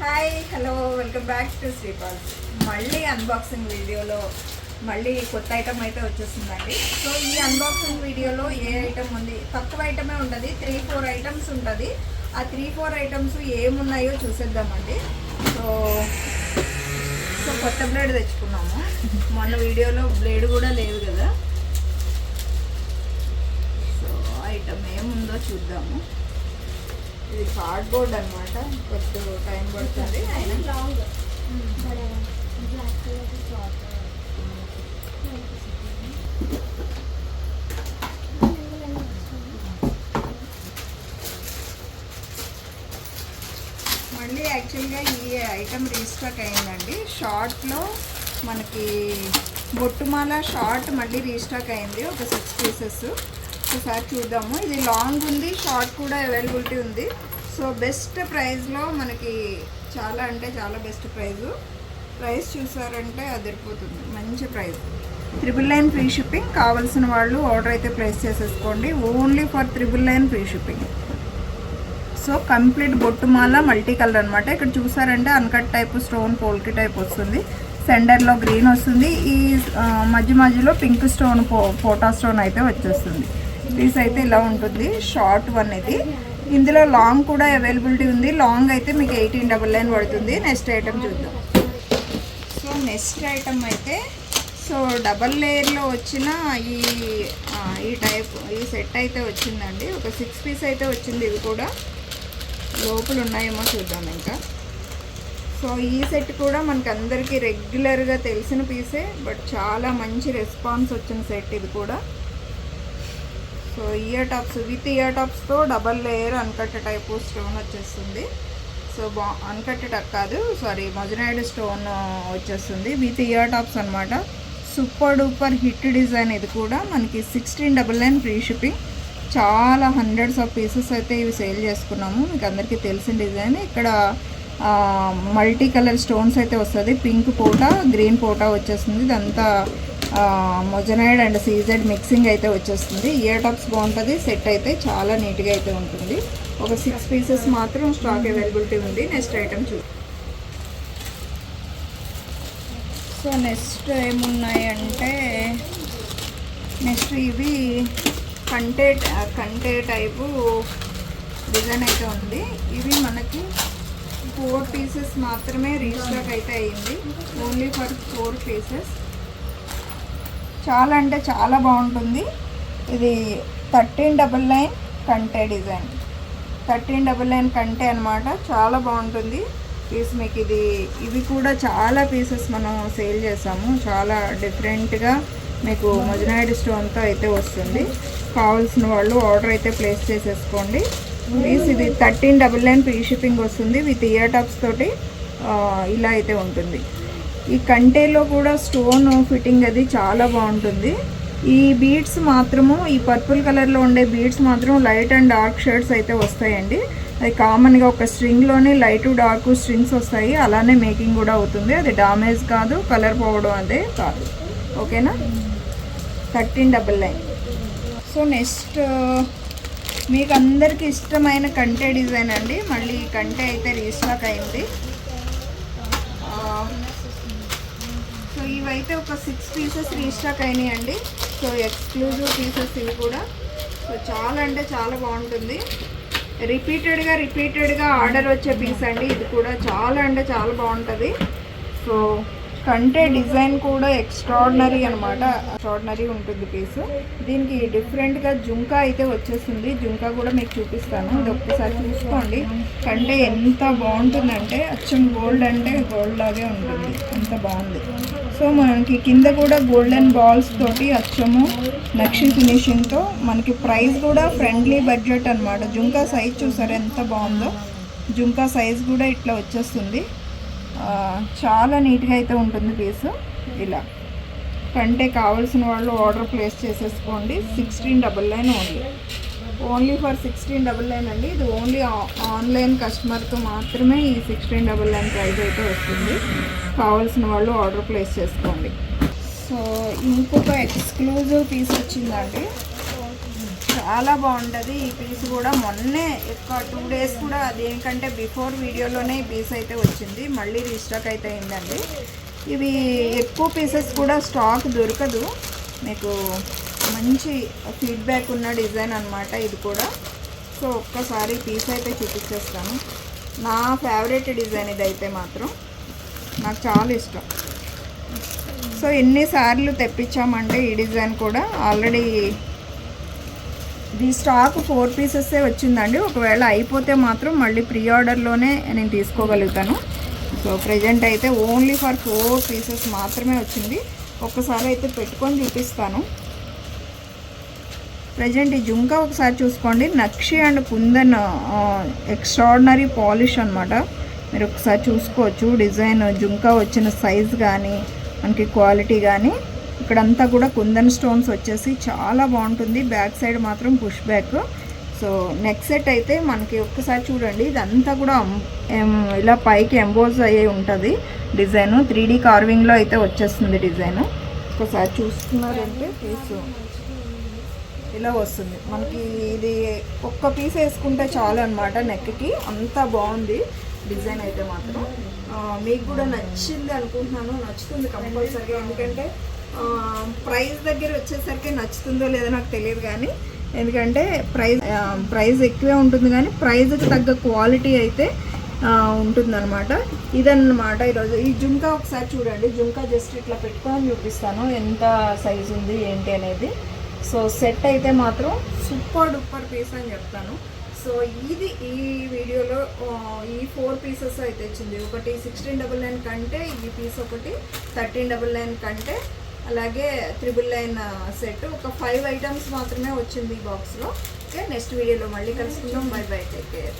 Hi hello welcome back to Sripal మళ్ళీ unboxing వీడియోలో మళ్ళీ కొత్త ఐటమ్ అయితే వచ్చేస్తుందండి సో ఈ అన్బాక్సింగ్ వీడియోలో ఏ ఐటమ్ ఉంది? తక్కువ ఐటమే ఉంటుంది త్రీ ఫోర్ ఐటమ్స్ ఉంటుంది. ఆ త్రీ ఫోర్ ఐటమ్స్ ఏమున్నాయో చూసేద్దామండి. సో సో కొత్త బ్లేడ్ తెచ్చుకున్నాము. మొన్న వీడియోలో బ్లేడ్ కూడా లేదు కదా. సో ఐటమ్ ఏముందో చూద్దాము. ఇది కార్డ్బోర్డ్ అనమాట కొంచెం టైం పడుతుంది. అయినా లాంగ్ మళ్ళీ యాక్చువల్గా ఈ ఐటమ్ రీస్టాక్ అయిందండి. షార్ట్లో మనకి బొట్టుమాల షార్ట్ మళ్ళీ రీస్టాక్ అయింది. ఒక సిక్స్ పీసెస్ ఒకసారి చూద్దాము. ఇది లాంగ్ ఉంది షార్ట్ కూడా అవైలబిలిటీ ఉంది. సో బెస్ట్ ప్రైస్లో మనకి చాలా అంటే చాలా బెస్ట్ ప్రైజు ప్రైస్ చూసారంటే అదిరిపోతుంది. మంచి price triple nine free shipping కావాల్సిన వాళ్ళు ఆర్డర్ అయితే ప్లేస్ చేసేసుకోండి. Only for triple nine free shipping so complete బొట్టుమాల multi colour అనమాట ఇక్కడ చూసారంటే uncut type stone polki type వస్తుంది. సెంటర్లో గ్రీన్ వస్తుంది. ఈ మధ్య మధ్యలో పింక్ స్టోన్ పో పోటా స్టోన్ అయితే వచ్చేస్తుంది. పీస్ అయితే ఇలా ఉంటుంది. షార్ట్ వన్ ఇది. ఇందులో లాంగ్ కూడా అవైలబిలిటీ ఉంది. లాంగ్ అయితే మీకు ఎయిటీన్ డబల్ నైన్ పడుతుంది. నెక్స్ట్ ఐటమ్ చూద్దాం. సో నెక్స్ట్ ఐటమ్ అయితే సో డబల్ లేయర్లో వచ్చిన ఈ ఈ టైప్ ఈ సెట్ అయితే వచ్చిందండి. ఒక సిక్స్ పీస్ అయితే వచ్చింది ఇది కూడా. లోపల ఉన్నాయేమో చూద్దాం ఇంకా. సో ఈ సెట్ కూడా మనకి అందరికీ రెగ్యులర్గా తెలిసిన పీసే బట్ చాలా మంచి రెస్పాన్స్ వచ్చిన సెట్ ఇది కూడా. So ear tops with ear టాప్స్తో double layer uncut type stone వచ్చేస్తుంది. సో బా అన్కట్ టక్ కాదు సారీ మజనైడ్ స్టోన్ వచ్చేస్తుంది. విత్ ఇయర్ టాప్స్ అనమాట సూపర్ డూపర్ హిట్ డిజైన్ ఇది కూడా. మనకి sixteen double nine free shipping చాలా హండ్రెడ్స్ ఆఫ్ పీసెస్ అయితే ఇవి సేల్ చేసుకున్నాము. మీకు అందరికీ తెలిసిన డిజైన్ ఇక్కడ మల్టీ కలర్ స్టోన్స్ అయితే వస్తుంది. పింక్ పోట గ్రీన్ పోట వచ్చేస్తుంది. ఇదంతా మొజనైడ్ అండ్ సీజెడ్ మిక్సింగ్ అయితే వచ్చేస్తుంది. ఇయర్ టాప్స్ బాగుంటుంది సెట్ అయితే చాలా నీట్గా అయితే ఉంటుంది. ఒక సిక్స్ పీసెస్ మాత్రం స్టాక్ అవైలబిలిటీ ఉంది. నెక్స్ట్ ఐటమ్ చూ సో నెక్స్ట్ ఏమున్నాయంటే నెక్స్ట్ ఇవి కంటే కంటే టైపు డిజైన్ అయితే ఉంది. ఇవి మనకి ఫోర్ పీసెస్ మాత్రమే రీస్టాక్ అయితే అయ్యింది ఓన్లీ ఫర్ ఫోర్ పీసెస్. చాలా అంటే చాలా బాగుంటుంది. ఇది థర్టీన్ డబల్ నైన్ కంటే డిజైన్. థర్టీన్ డబల్ నైన్ కంటే అనమాట చాలా బాగుంటుంది. పీస్ మీకు ఇది ఇవి కూడా చాలా పీసెస్ మనం సేల్ చేసాము. చాలా డిఫరెంట్గా మీకు మజనాయిడ్ స్టోన్తో అయితే వస్తుంది. కావాల్సిన వాళ్ళు ఆర్డర్ అయితే ప్లేస్ చేసేసుకోండి. పీస్ ఇది thirteen double nine free shipping వస్తుంది. విత్ ఇయర్ టాప్స్ తోటి ఇలా అయితే ఉంటుంది. ఈ కంటేలో కూడా స్టోన్ ఫిట్టింగ్ అది చాలా బాగుంటుంది. ఈ బీడ్స్ మాత్రము ఈ పర్పుల్ కలర్లో ఉండే బీడ్స్ మాత్రం లైట్ అండ్ డార్క్ షేడ్స్ అయితే వస్తాయండి. అది కామన్గా ఒక స్ట్రింగ్లోనే లైట్ డార్క్ స్ట్రింగ్స్ వస్తాయి. అలానే మేకింగ్ కూడా అవుతుంది. అది డామేజ్ కాదు కలర్ పోవడం అదే కాదు. ఓకేనా? Thirteen double nine. So next మీకు అందరికి ఇష్టమైన కంటే డిజైన్ అండి. మళ్ళీ ఈ కంటే అయితే రీస్టాక్ అయింది ఆ, సో ఇవైతే ఒక సిక్స్ పీసెస్ రీస్టాక్ అయినాయి అండి సో ఎక్స్క్లూజివ్ పీసెస్ ఇవి కూడా. సో చాలా అంటే చాలా బాగుంటుంది. రిపీటెడ్గా రిపీటెడ్గా ఆర్డర్ వచ్చే పీస్ అండి. ఇది కూడా చాలా అంటే చాలా బాగుంటుంది. సో కంటే డిజైన్ కూడా ఎక్స్ట్రాడినరీ అనమాట ఎక్స్ట్రాడినరీ ఉంటుంది పీస్ దీనికి డిఫరెంట్గా జుంకా అయితే వచ్చేస్తుంది. జుంకా కూడా మీకు చూపిస్తాను. ఇది ఒక్కసారి చూసుకోండి. కంటే ఎంత బాగుంటుందంటే అచ్చం గోల్డ్ అంటే గోల్డ్ లాగే ఉంటుంది. అంత బాగుంది. సో మనకి కింద కూడా గోల్డెన్ బాల్స్ తోటి అచ్చము నక్షి ఫినిషింగ్తో మనకి ప్రైస్ కూడా ఫ్రెండ్లీ బడ్జెట్ అనమాట జుంకా సైజ్ చూసారు ఎంత బాగుందో? జుంకా సైజ్ కూడా ఇట్లా వచ్చేస్తుంది. చాలా నీట్గా అయితే ఉంటుంది పీసు ఇలా. కంటే కావాల్సిన వాళ్ళు ఆర్డర్ ప్లేస్ చేసేసుకోండి. Sixteen double nine only only for sixteen double nine అండి. ఇది ఓన్లీ ఆన్లైన్ కస్టమర్తో మాత్రమే ఈ సిక్స్టీన్ డబల్ నైన్ ప్రైస్ అయితే వస్తుంది. కావాల్సిన వాళ్ళు ఆర్డర్ ప్లేస్ చేసుకోండి. సో ఇంకొక ఎక్స్క్లూజివ్ పీస్ వచ్చిందండి. చాలా బాగుంటుంది. ఈ పీస్ కూడా మొన్నే ఎక్కువ టూ డేస్ కూడా దేనికంటే బిఫోర్ వీడియోలోనే ఈ పీస్ అయితే వచ్చింది. మళ్ళీ రీస్టాక్ అయితే అయిందండి. ఇవి ఎక్కువ పీసెస్ కూడా స్టాక్ దొరకదు. మీకు మంచి ఫీడ్బ్యాక్ ఉన్న డిజైన్ అన్నమాట ఇది కూడా. సో ఒక్కసారి పీస్ అయితే చూపించేస్తాను నా ఫేవరెట్ డిజైన్ ఇది అయితే మాత్రం. నాకు చాలా ఇష్టం. సో ఎన్నిసార్లు తెప్పించామంటే ఈ డిజైన్ కూడా ఆల్రెడీ ఈ స్టాక్ ఫోర్ పీసెసే వచ్చిందండి. ఒకవేళ అయిపోతే మాత్రం మళ్ళీ ప్రీ ఆర్డర్లోనే నేను తీసుకోగలుగుతాను. సో ప్రజెంట్ అయితే ఓన్లీ ఫర్ ఫోర్ పీసెస్ మాత్రమే వచ్చింది. ఒక్కసారి అయితే పెట్టుకొని చూపిస్తాను. ప్రజెంట్ ఈ జుంకా ఒకసారి చూసుకోండి. Nakshi and kundan extraordinary polish అనమాట మీరు ఒకసారి చూసుకోవచ్చు. డిజైన్ జుంకా వచ్చిన సైజ్ కానీ మనకి క్వాలిటీ కానీ ఇక్కడంతా కూడా కుందన్ స్టోన్స్ వచ్చేసి చాలా బాగుంటుంది. బ్యాక్ సైడ్ మాత్రం push back so neck set అయితే మనకి ఒక్కసారి చూడండి. ఇదంతా కూడా ఇలా పైకి ఎంబోజ్ అయ్యి ఉంటుంది డిజైన్. త్రీ డీ కార్వింగ్లో అయితే వచ్చేస్తుంది డిజైన్. ఒకసారి చూసుకున్నారంటే పీస్ ఇలా వస్తుంది. మనకి ఇది ఒక్క పీస్ వేసుకుంటే చాలు అనమాట నెక్కి అంత బాగుంది డిజైన్ అయితే మాత్రం. మీకు కూడా నచ్చింది అనుకుంటున్నాను. నచ్చుతుంది కంపల్సరీగా ఎందుకంటే ప్రైస్ దగ్గర వచ్చేసరికి నచ్చుతుందో లేదో నాకు తెలియదు కానీ ఎందుకంటే ప్రైస్ ప్రైస్ ఎక్కువే ఉంటుంది కానీ ప్రైస్కి తగ్గ క్వాలిటీ అయితే ఉంటుందన్నమాట. ఇదన్నమాట ఈరోజు. ఈ జుంకా ఒకసారి చూడండి. జుంకా జస్ట్ ఇట్లా పెట్టుకొని చూపిస్తాను. ఎంత సైజు ఉంది ఏంటి అనేది. సో సెట్ అయితే మాత్రం సూపర్ డూపర్ పీస్ అని చెప్తాను. సో ఇది ఈ వీడియోలో ఈ ఫోర్ పీసెస్ అయితే వచ్చింది. ఒకటి సిక్స్టీన్ డబుల్ నైన్ కంటే ఈ పీస్ ఒకటి థర్టీన్ డబుల్ నైన్ కంటే అలాగే త్రిబుల్ నైన్ సెట్ ఒక ఫైవ్ ఐటమ్స్ మాత్రమే వచ్చింది ఈ బాక్స్లో ఓకే నెక్స్ట్ వీడియోలో మళ్ళీ కలుసుకుందాం. By bye take care